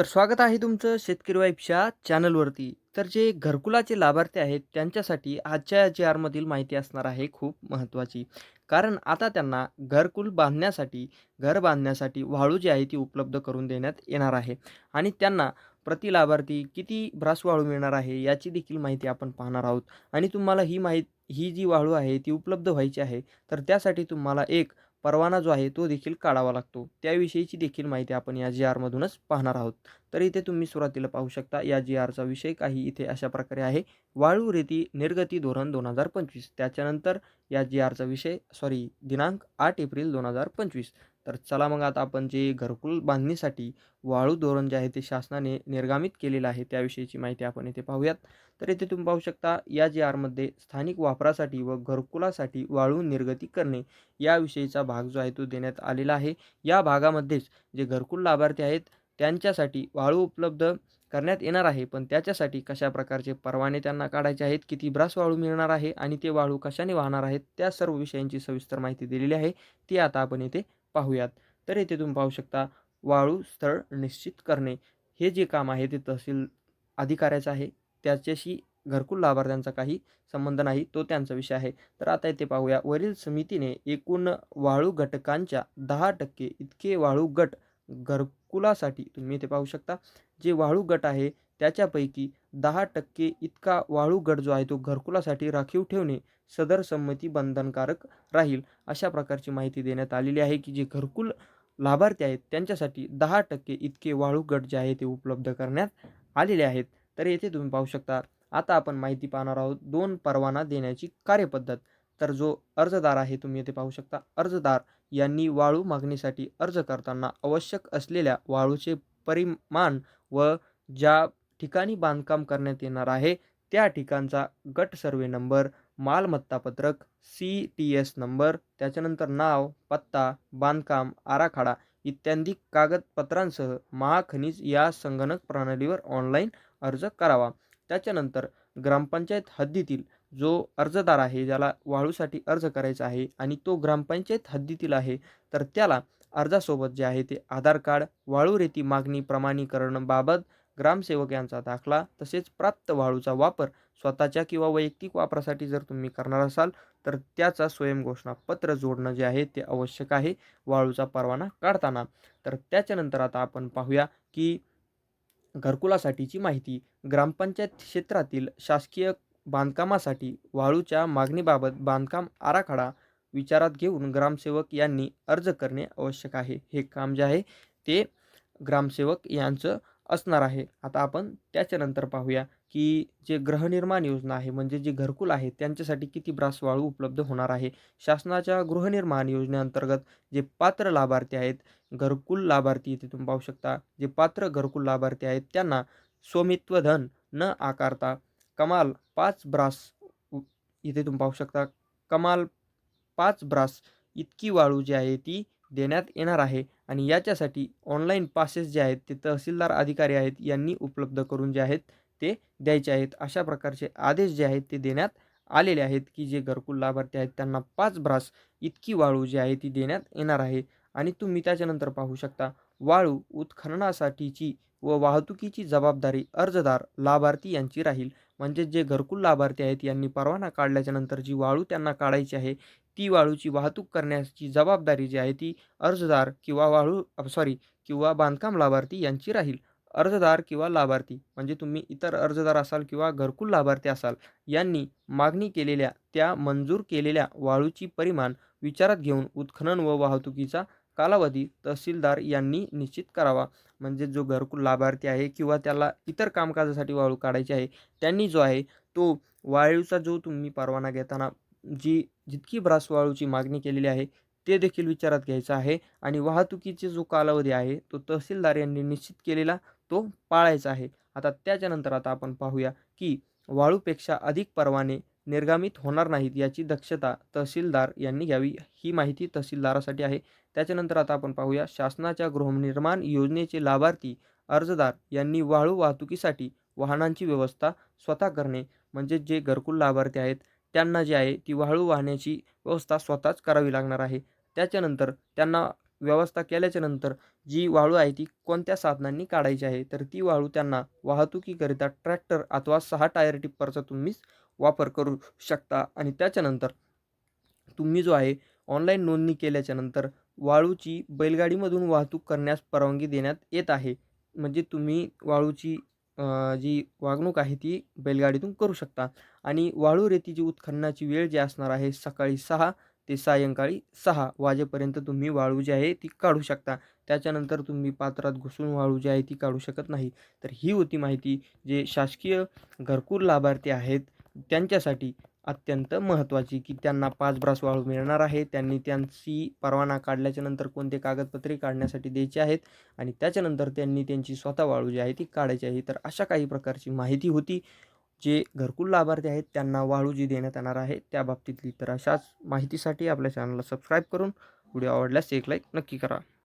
तर स्वागत आहे तुमचं शेतकरी वाईफच्या चॅनलवरती. तर जे घरकुलाचे लाभार्थी आहेत त्यांच्यासाठी आजच्या जी आरमधील माहिती असणार आहे खूप महत्त्वाची. कारण आता त्यांना घरकुल बांधण्यासाठी, घर बांधण्यासाठी वाळू जी आहे ती उपलब्ध करून देण्यात येणार आहे. आणि त्यांना प्रति लाभार्थी किती ब्रास वाळू मिळणार आहे याची देखील माहिती आपण पाहणार आहोत. आणि तुम्हाला ही माहिती ही जी वाळू आहे ती उपलब्ध व्हायची आहे. तर त्यासाठी तुम्हाला एक परवाना जो आहे तो देखील काढावा लागतो. त्याविषयीची देखील माहिती आपण या जी आरमधूनच पाहणार आहोत. तर इथे तुम्ही सुरुवातीला पाहू शकता या जी आरचा विषय काही इथे अशा प्रकारे आहे. वाळू रेती निर्गती धोरण 2025 त्याच्यानंतर या जी आरचा विषय सॉरी दिनांक आठ एप्रिल 2025. तर चला मग आता आपण जे घरकुल बांधणीसाठी वाळू धोरण जे आहे ते शासनाने निर्गामित केलेलं आहे त्याविषयीची माहिती आपण येथे पाहूयात. तर येथे तुम्ही पाहू शकता या जी आरमध्ये स्थानिक वापरासाठी व घरकुलासाठी वाळू निर्गती करणे याविषयीचा भाग जो आहे तो देण्यात आलेला आहे. या भागामध्येच जे घरकुल लाभार्थी आहेत त्यांच्यासाठी वाळू उपलब्ध करण्यात येणार आहे. पण त्याच्यासाठी कशा प्रकारचे परवाने त्यांना काढायचे आहेत, किती ब्रास वाळू मिळणार आहे आणि ते वाळू कशाने वाहणार आहेत, त्या सर्व विषयांची सविस्तर माहिती दिलेली आहे. ती आता आपण येथे पाहूयात. तर येथे तुम्ही पाहू शकता वाळू स्थळ निश्चित करणे हे जे काम आहे ते तहसील अधिकाऱ्याचं आहे. त्याच्याशी घरकुल लाभार्थ्यांचा काही संबंध नाही, तो त्यांचा विषय आहे. तर आता येथे पाहूया वरील समितीने एकूण वाळू घटकांच्या 10% इतके वाळू गट घरकुलासाठी तुम्ही इथे पाहू शकता जे वाळू गट आहे त्याच्यापैकी 10% इतका वाळू गट जो आहे तो घरकुलासाठी राखीव ठेवणे सदर संमती बंधनकारक राहील. अशा प्रकारची माहिती देण्यात आलेली आहे की जे घरकुल लाभार्थी आहेत त्यांच्यासाठी 10% इतके वाळू गट जे आहे ते उपलब्ध करण्यात आलेले आहेत. तर येथे तुम्ही पाहू शकता. आता आपण माहिती पाहणार आहोत दोन परवाना देण्याची कार्यपद्धत. तर जो अर्जदार आहे तुम्ही इथे पाहू शकता. अर्जदार यांनी वाळू मागणीसाठी अर्ज करताना आवश्यक असलेल्या वाळूचे परिमाण व ज्या ठिकाणी बांधकाम करण्यात येणार आहे त्या ठिकाणचा गट सर्वे नंबर, मालमत्ता पत्रक, एस नंबर, त्याच्यानंतर नाव, पत्ता, बांधकाम आराखडा इत्यादी कागदपत्रांसह महाखनिज या संगणक प्रणालीवर ऑनलाईन अर्ज करावा. त्याच्यानंतर ग्रामपंचायत हद्दीतील जो अर्जदार आहे ज्याला वाळूसाठी अर्ज करायचा आहे आणि तो ग्रामपंचायत हद्दीतील आहे तर त्याला अर्जासोबत जे आहे ते आधार कार्ड, वाळू रेती मागणी प्रमाणीकरणाबाबत ग्रामसेवक यांचा दाखला तसेच प्राप्त वाळूचा वापर स्वतःच्या किंवा वैयक्तिक वापरासाठी जर तुम्ही करणार असाल तर त्याचा स्वयंघोषणापत्र जोडणं जे आहे ते आवश्यक आहे वाळूचा परवाना काढताना. तर त्याच्यानंतर आता आपण पाहूया की घरकुलासाठीची माहिती. ग्रामपंचायत क्षेत्रातील शासकीय बांधकामासाठी वाळूच्या मागणीबाबत बांधकाम आराखडा विचारात घेऊन ग्रामसेवक यांनी अर्ज करणे आवश्यक आहे. हे काम जे आहे ते ग्रामसेवक यांचं असणार आहे. आता आपण त्याच्यानंतर पाहूया की जे गृहनिर्माण योजना आहे म्हणजे जे घरकुल आहे त्यांच्यासाठी किती ब्रास वाळू उपलब्ध होणार आहे. शासनाच्या गृहनिर्माण योजनेअंतर्गत जे पात्र लाभार्थी आहेत, घरकुल लाभार्थी इथे तुम्ही पाहू शकता. जे पात्र घरकुल लाभार्थी आहेत त्यांना स्वामित्व धन न आकारता कमाल पाच ब्रास इथे तुम्ही पाहू शकता. कमाल पाच ब्रास इतकी वाळू जी आहे ती देण्यात येणार आहे आणि याच्यासाठी ऑनलाईन पासेस जे आहेत ते तहसीलदार अधिकारी आहेत यांनी उपलब्ध करून जे आहेत ते द्यायचे आहेत. अशा प्रकारचे आदेश जे आहेत ते देण्यात आलेले आहेत की जे घरकुल लाभार्थी आहेत त्यांना पाच ब्रास इतकी वाळू जी आहे ती देण्यात येणार आहे. आणि तुम्ही त्याच्यानंतर पाहू शकता वाळू उत्खननासाठीची व वाहतुकीची जबाबदारी अर्जदार, लाभार्थी यांची राहील. म्हणजे जे घरकुल लाभार्थी आहेत यांनी परवाना काढल्याच्यानंतर जी वाळू त्यांना काढायची आहे ती वाळूची वाहतूक करण्याची जबाबदारी जी आहे ती अर्जदार किंवा वाळू सॉरी किंवा बांधकाम लाभार्थी यांची राहील. अर्जदार किंवा लाभार्थी म्हणजे तुम्ही इतर अर्जदार असाल किंवा घरकुल लाभार्थी असाल यांनी मागणी केलेल्या त्या मंजूर केलेल्या वाळूची परिमाण विचारात घेऊन उत्खनन व वाहतुकीचा कालावधी तहसीलदार यांनी निश्चित करावा. म्हणजे जो घरकुल लाभार्थी आहे किंवा त्याला इतर कामकाजासाठी वाळू काढायची आहे त्यांनी जो आहे तो वाळूचा जो तुम्ही परवाना घेताना जी जितकी ब्रास वाळूची मागणी केलेली आहे ते देखील विचारात घ्यायचं आहे आणि वाहतुकीचा जो कालावधी आहे तो तहसीलदार यांनी निश्चित केलेला तो पाळायचा आहे. आता त्याच्यानंतर आता आपण पाहूया की वाळूपेक्षा अधिक परवाने निर्गमित होणार नाहीत याची दक्षता तहसीलदार यांनी घ्यावी. ही माहिती तहसीलदारासाठी आहे. त्याच्यानंतर आता आपण पाहूया शासनाच्या गृहनिर्माण योजनेचे लाभार्थी अर्जदार यांनी वाळू वाहतुकीसाठी वाहनांची व्यवस्था स्वतः करणे. म्हणजे जे घरकुल लाभार्थी आहेत त्यांना जे आहे ती वाळू वाहण्याची व्यवस्था स्वतःच करावी लागणार आहे. त्याच्यानंतर त्यांना व्यवस्था केल्याच्यानंतर जी वाळू आहे ती कोणत्या साधनांनी काढायची आहे तर ती वाळू त्यांना वाहतुकीकरिता ट्रॅक्टर अथवा सहा टायर टिप्परचा तुम्हीच वापर करू शकता. आणि त्याच्यानंतर तुम्ही जो आहे ऑनलाईन नोंदणी केल्याच्यानंतर वाळूची बैलगाडीमधून वाहतूक करण्यास परवानगी देण्यात येत आहे. म्हणजे तुम्ही वाळूची जी वागणूक आहे ती बैलगाडीतून करू शकता. आणि वाळू रेतीची उत्खननाची वेळ जी असणार आहे सकाळी सहा ते सायंकाळी सहा वाजेपर्यंत तुम्ही वाळू जी आहे ती काढू शकता. त्याच्यानंतर तुम्ही पात्रात घुसून वाळू जी आहे ती काढू शकत नाही. तर ही होती माहिती जे शासकीय घरकुल लाभार्थी आहेत त्यांच्यासाठी अत्यंत महत्त्वाची की त्यांना पाच ब्रास वाळू मिळणार आहे. त्यांनी त्यांची परवाना काढल्याच्या नंतर कोणते कागदपत्रे काढण्यासाठी द्यायचे आहेत आणि त्याच्यानंतर त्यांनी त्यांची स्वतः वाळू जी आहे ती काढायची आहे. तर अशा काही प्रकारची माहिती होती. जे घरकुल लाभार्थी आहेत त्यांना वाळू जी देण्यात येणार आहे त्या बाबतीतली तर अशाच माहितीसाठी आपल्या चॅनलला सबस्क्राईब करून व्हिडिओ आवडल्यास एक लाईक नक्की करा.